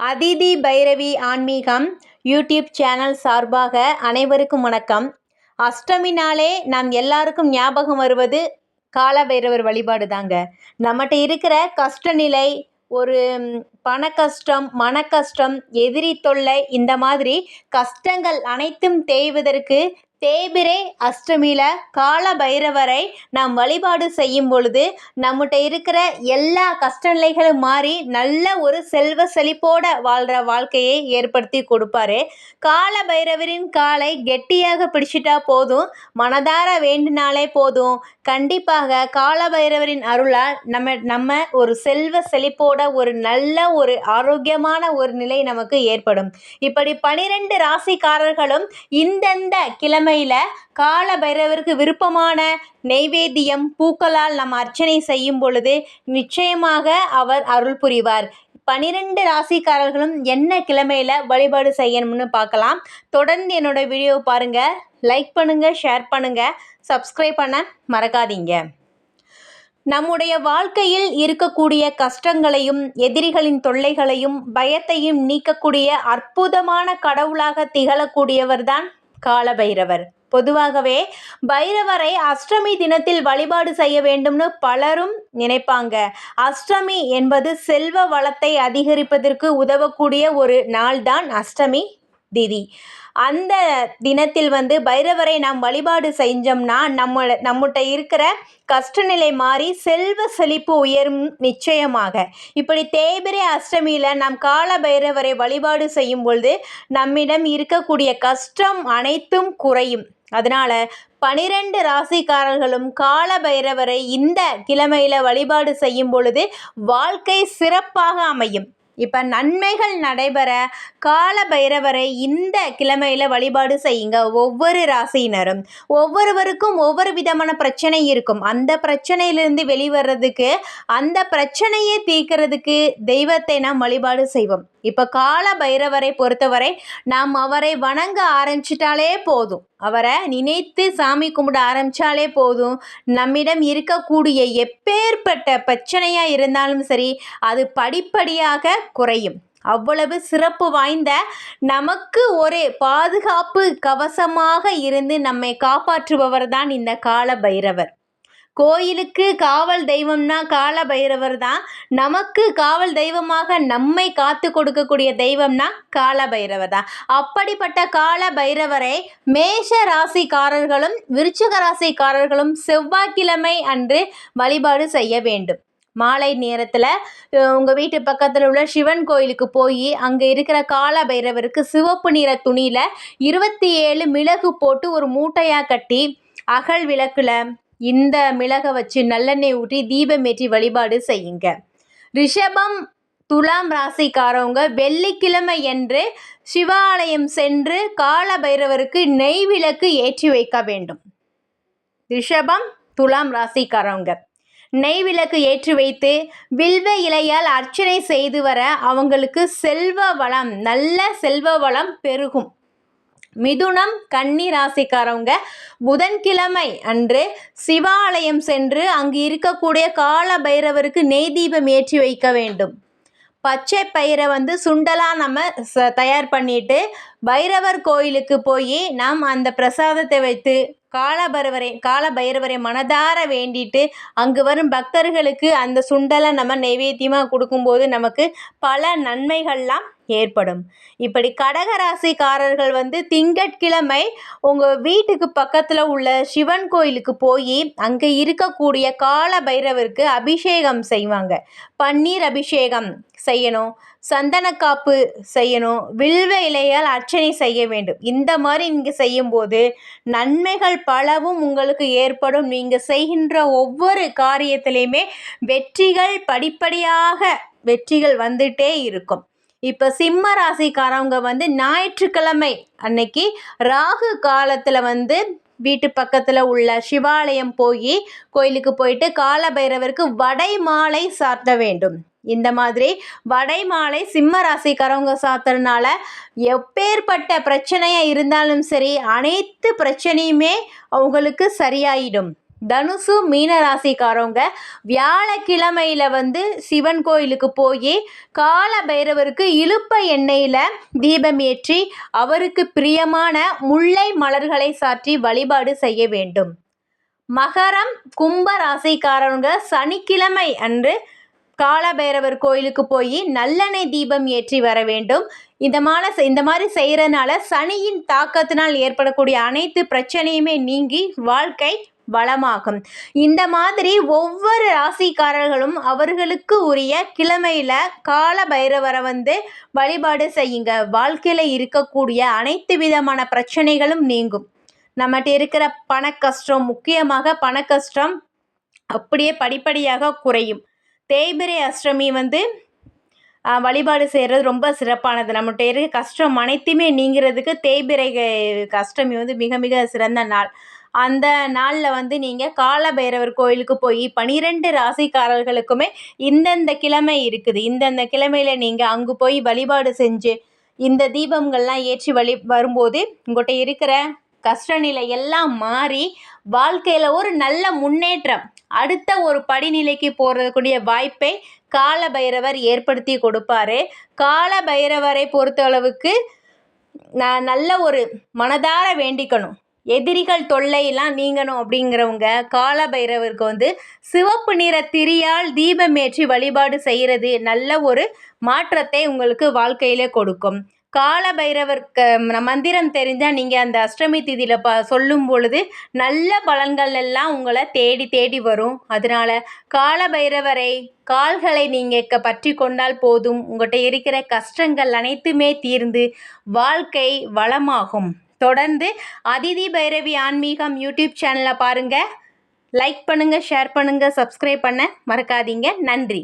அதிதி பைரவி ஆன்மீகம் YouTube channel சார்பாக அனைவருக்கும் வணக்கம். அஷ்டமி நாளே நாம் எல்லாருக்கும் ஞாபகம் வருவது கால பைரவர் வழிபாடு தாங்க நம்மகிட்ட இருக்கிற கஷ்டநிலை ஒரு பண கஷ்டம் மன கஷ்டம் எதிரி தொல்லை இந்த மாதிரி கஷ்டங்கள் அனைத்தும் தேய்வதற்கு தேய்பிரை அஷ்டமியில் கால பைரவரை நாம் வழிபாடு செய்யும் பொழுது நம்மகிட்ட இருக்கிற எல்லா கஷ்டநிலைகளும் மாறி நல்ல ஒரு செல்வ செழிப்போட வாழ்கிற வாழ்க்கையை ஏற்படுத்தி கொடுப்பாரு. கால பைரவரின் காலை கெட்டியாக பிடிச்சிட்டா போதும் மனதார வேண்டினாலே போதும். கண்டிப்பாக கால பைரவரின் அருளால் நம்ம நம்ம ஒரு செல்வ செழிப்போட ஒரு நல்ல ஒரு ஆரோக்கியமான ஒரு நிலை நமக்கு ஏற்படும். இப்படி பனிரெண்டு ராசிக்காரர்களும் இந்தந்த கிழமை கிழமையில் கால பைரவருக்கு விருப்பமான நெய்வேத்தியம் பூக்களால் நம் அர்ச்சனை செய்யும் பொழுது நிச்சயமாக அவர் அருள் புரிவார். பனிரெண்டு ராசிக்காரர்களும் என்ன கிழமையில் வழிபாடு செய்யணும்னு பார்க்கலாம். தொடர்ந்து என்னோட வீடியோ பாருங்கள் லைக் பண்ணுங்கள் ஷேர் பண்ணுங்கள் சப்ஸ்கிரைப் பண்ண மறக்காதீங்க. நம்முடைய வாழ்க்கையில் இருக்கக்கூடிய கஷ்டங்களையும் எதிரிகளின் தொல்லைகளையும் பயத்தையும் நீக்கக்கூடிய அற்புதமான கடவுளாக திகழக்கூடியவர்தான் காலபைரவர். பொதுவாகவே பைரவரை அஷ்டமி தினத்தில் வழிபாடு செய்ய வேண்டும்னு பலரும் நினைப்பாங்க. அஷ்டமி என்பது செல்வ வளத்தை அதிகரிப்பதற்கு உதவக்கூடிய ஒரு நாள்தான் அஷ்டமி. திதி. அந்த தினத்தில் வந்து பைரவரை நாம் வழிபாடு செஞ்சோம்னா நம்ம நம்மகிட்ட இருக்கிற கஷ்டநிலை மாறி செல்வ செழிப்பு உயரும் நிச்சயமாக. இப்படி தேய்பிரை அஷ்டமியில் நாம் கால பைரவரை வழிபாடு செய்யும் பொழுது நம்மிடம் இருக்கக்கூடிய கஷ்டம் அனைத்தும் குறையும். அதனால் பனிரெண்டு ராசிக்காரர்களும் கால பைரவரை இந்த கிழமையில் வழிபாடு செய்யும் பொழுது வாழ்க்கை சிறப்பாக அமையும். இப்போ நன்மைகள் நடைபெற கால பைரவரை இந்த கிழமையில் வழிபாடு செய்யுங்க. ஒவ்வொரு ராசியினரும். ஒவ்வொருவருக்கும் ஒவ்வொரு விதமான பிரச்சனை இருக்கும். அந்த பிரச்சனையிலிருந்து வெளிவர்றதுக்கு அந்த பிரச்சனையை தீர்க்கிறதுக்கு தெய்வத்தை நாம் வழிபாடு செய்வோம். இப்போ கால பைரவரை பொறுத்தவரை நாம் அவரை வணங்க ஆரம்பிச்சிட்டாலே போதும். அவரை நினைத்து சாமி கும்பிட ஆரம்பித்தாலே போதும். நம்மிடம் இருக்கக்கூடிய எப்பேற்பட்ட பிரச்சனையாக இருந்தாலும் சரி அது படிப்படியாக குறையும். அவ்வளவு சிறப்பு வாய்ந்த நமக்கு ஒரு பாதுகாப்பு கவசமாக இருந்து நம்மை காப்பாற்றுபவர் தான் இந்த கால பைரவர் கோயிலுக்கு காவல் தெய்வம்னா கால பைரவர் தான் நமக்கு காவல் தெய்வமாக நம்மை காத்து கொடுக்கக்கூடிய தெய்வம்னா கால பைரவர் தான் அப்படிப்பட்ட கால பைரவரை மேஷ ராசிக்காரர்களும் விருச்சிக ராசிக்காரர்களும் செவ்வாய்க்கிழமை அன்று வழிபாடு செய்ய வேண்டும். மாலை நேரத்தில் உங்கள் வீட்டு பக்கத்தில் உள்ள சிவன் கோயிலுக்கு போய் அங்கே இருக்கிற கால பைரவருக்கு சிவப்பு நிற துணியில் இருபத்தி ஏழு மிளகு போட்டு ஒரு மூட்டையாக கட்டி அகல் விளக்கில் இந்த மிளகை வச்சு நல்லெண்ணெய் ஊற்றி தீபம் ஏற்றி வழிபாடு செய்யுங்க. ரிஷபம் துலாம் ராசிக்காரவங்க வெள்ளிக்கிழமை என்று சிவாலயம் சென்று கால பைரவருக்கு நெய் விளக்கு ஏற்றி வைக்க வேண்டும். ரிஷபம் துலாம் ராசிக்காரவங்க நெய் விளக்கு ஏற்றி வைத்து வில்வ இலையால் அர்ச்சனை செய்து வர அவங்களுக்கு செல்வ வளம் நல்ல செல்வ வளம் பெருகும். மிதுனம் கன்னி ராசிக்காரவங்க புதன்கிழமை அன்று சிவாலயம் சென்று அங்கு இருக்கக்கூடிய கால பைரவருக்கு நெய் தீபம் ஏற்றி வைக்க வேண்டும். பச்சை பயிரை வந்து சுண்டலாக நம்ம ச தயார் பண்ணிட்டு பைரவர் கோயிலுக்கு போய் நாம் அந்த பிரசாதத்தை வைத்து காலபைரவரை கால பைரவரை மனதார வேண்டிட்டு அங்கு வரும் பக்தர்களுக்கு அந்த சுண்டலை நம்ம நைவேத்தியமாக கொடுக்கும்போது நமக்கு பல நன்மைகள்லாம் ஏற்படும். இப்படி கடகராசிக்காரர்கள் வந்து திங்கட்கிழமை உங்கள் வீட்டுக்கு பக்கத்தில் உள்ள சிவன் கோயிலுக்கு போய் அங்கே இருக்கக்கூடிய கால பைரவருக்கு அபிஷேகம் செய்வாங்க. பன்னீர் அபிஷேகம் செய்யணும். சந்தனக்காப்பு செய்யணும் வில்வ இலையால் அர்ச்சனை செய்ய வேண்டும். இந்த மாதிரி நீங்கள் செய்யும்போது நன்மைகள் பலவும் உங்களுக்கு ஏற்படும். நீங்கள் செய்கின்ற ஒவ்வொரு காரியத்திலையுமே வெற்றிகள் படிப்படியாக வெற்றிகள் வந்துட்டே இருக்கும். இப்போ சிம்ம ராசிக்காரவங்க வந்து ஞாயிற்றுக்கிழமை அன்னைக்கு ராகு காலத்தில் வந்து வீட்டு பக்கத்தில் உள்ள சிவாலயம் போய் கோயிலுக்கு போயிட்டு காலபைரவருக்கு வடை மாலை சாத்த வேண்டும். இந்த மாதிரி வடை மாலை சிம்ம ராசிக்காரவங்க சாத்துறதுனால எப்பேற்பட்ட பிரச்சனையாக இருந்தாலும் சரி அனைத்து பிரச்சனையுமே அவங்களுக்கு சரியாயிடும். தனுசு மீன ராசிக்காரவங்க வியாழக்கிழமையில வந்து சிவன் கோயிலுக்கு போய் கால பைரவருக்கு இழுப்ப எண்ணெயில் தீபம் ஏற்றி அவருக்கு பிரியமான முல்லை மலர்களை சாற்றி வழிபாடு செய்ய வேண்டும். மகரம் கும்ப ராசிக்காரவங்க சனிக்கிழமை அன்று காலபைரவர் கோயிலுக்கு போய் நல்லெண்ணெய் தீபம் ஏற்றி வர வேண்டும். இந்த மாதிரி இந்த மாதிரி செய்கிறனால சனியின் தாக்கத்தினால் ஏற்படக்கூடிய அனைத்து பிரச்சனையுமே நீங்கி வாழ்க்கை வளமாகும். இந்த மாதிரி ஒவ்வொரு ராசிக்காரர்களும் அவர்களுக்கு உரிய கிழமையில கால பைரவரை வந்து வழிபாடு செய்யுங்க. வாழ்க்கையில் இருக்கக்கூடிய அனைத்து விதமான பிரச்சனைகளும் நீங்கும். நம்மகிட்ட இருக்கிற பண கஷ்டம் முக்கியமாக பண கஷ்டம் அப்படியே படிப்படியாக குறையும். தேய்பிரை அஷ்டமி வந்து வழிபாடு செய்கிறது ரொம்ப சிறப்பானது. நம்மகிட்ட இருக்க கஷ்டம் அனைத்துமே நீங்கிறதுக்கு தேய்பிரை அஷ்டமி வந்து மிக மிக சிறந்த நாள். அந்த நாளில் வந்து நீங்கள் காலபைரவர் கோயிலுக்கு போய் பனிரெண்டு ராசிக்காரர்களுக்குமே இந்தந்த கிழமை இருக்குது. இந்தந்த கிழமையில் நீங்கள் அங்கே போய் வழிபாடு செஞ்சு இந்த தீபங்கள்லாம் ஏற்றி வழி வரும்போது உங்கள்கிட்ட இருக்கிற கஷ்ட நிலை எல்லாம் மாறி வாழ்க்கையில் ஒரு நல்ல முன்னேற்றம் அடுத்த ஒரு படிநிலைக்கு போகிறதுக்குரிய வாய்ப்பை கால பைரவர் ஏற்படுத்தி கொடுப்பாரு. கால பைரவரை பொறுத்தளவுக்கு நான் நல்ல ஒரு மனதார வேண்டிக்கணும். எதிரிகள் தொல்லையெல்லாம் நீங்கணும் அப்படிங்கிறவங்க கால பைரவருக்கு வந்து சிவப்பு நிற திரியால் தீபமேற்றி வழிபாடு செய்கிறது நல்ல ஒரு மாற்றத்தை உங்களுக்கு வாழ்க்கையிலே கொடுக்கும். கால பைரவருக்கு மந்திரம் தெரிஞ்சால் நீங்கள் அந்த அஷ்டமி திதியில் ப சொல்லும் பொழுது நல்ல பலன்கள் எல்லாம் உங்களை தேடி தேடி வரும். அதனால் கால பைரவரை கால்களை நீங்கள் பற்றி கொண்டால் போதும். உங்கள்கிட்ட இருக்கிற கஷ்டங்கள் அனைத்துமே தீர்ந்து வாழ்க்கை வளமாகும். தொடர்ந்து அதிதி பைரவி ஆன்மீகம் யூடியூப் சேனலை பாருங்கள் லைக் பண்ணுங்கள் ஷேர் பண்ணுங்கள் சப்ஸ்கிரைப் பண்ண மறக்காதீங்க. நன்றி.